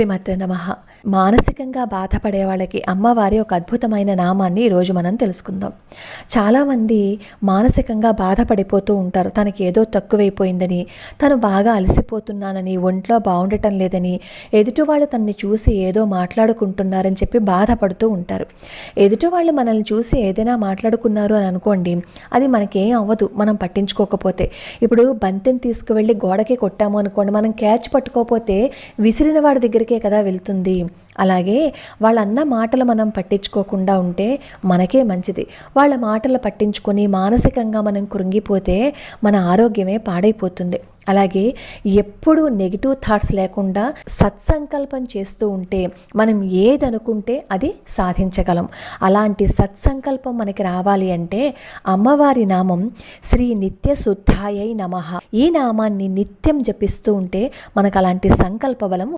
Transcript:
శ్రీమతి నమ. మానసికంగా బాధపడే వాళ్ళకి అమ్మవారి ఒక అద్భుతమైన నామాన్ని ఈరోజు మనం తెలుసుకుందాం. చాలామంది మానసికంగా బాధపడిపోతూ ఉంటారు. తనకి ఏదో తక్కువైపోయిందని తను బాగా అలసిపోతున్నానని ఒంట్లో బాగుండటం లేదని ఎదుటి వాళ్ళు తనని చూసి ఏదో మాట్లాడుకుంటున్నారని చెప్పి బాధపడుతూ ఉంటారు. ఎదుటి వాళ్ళు మనల్ని చూసి ఏదైనా మాట్లాడుకున్నారు అని అనుకోండి అది మనకేం అవ్వదు. మనం పట్టించుకోకపోతే. ఇప్పుడు బంతిని తీసుకువెళ్ళి గోడకి కొట్టాము అనుకోండి మనం క్యాచ్ పట్టుకోకపోతే విసిరిన వాడి దగ్గరికి కదా వెళ్తుంది. అలాగే వాళ్ళన్న మాటలు మనం పట్టించుకోకుండా ఉంటే మనకే మంచిది. వాళ్ళ మాటలు పట్టించుకొని మానసికంగా మనం కృంగిపోతే మన ఆరోగ్యమే పాడైపోతుంది. అలాగే ఎప్పుడూ నెగిటివ్ థాట్స్ లేకుండా సత్సంకల్పం చేస్తూ ఉంటే మనం ఏదనుకుంటే అది సాధించగలం. అలాంటి సత్సంకల్పం మనకి రావాలి అంటే అమ్మవారి నామం శ్రీ నిత్య శుద్ధాయై నమ. ఈ నామాన్ని నిత్యం జపిస్తూ ఉంటే మనకు అలాంటి సంకల్ప బలం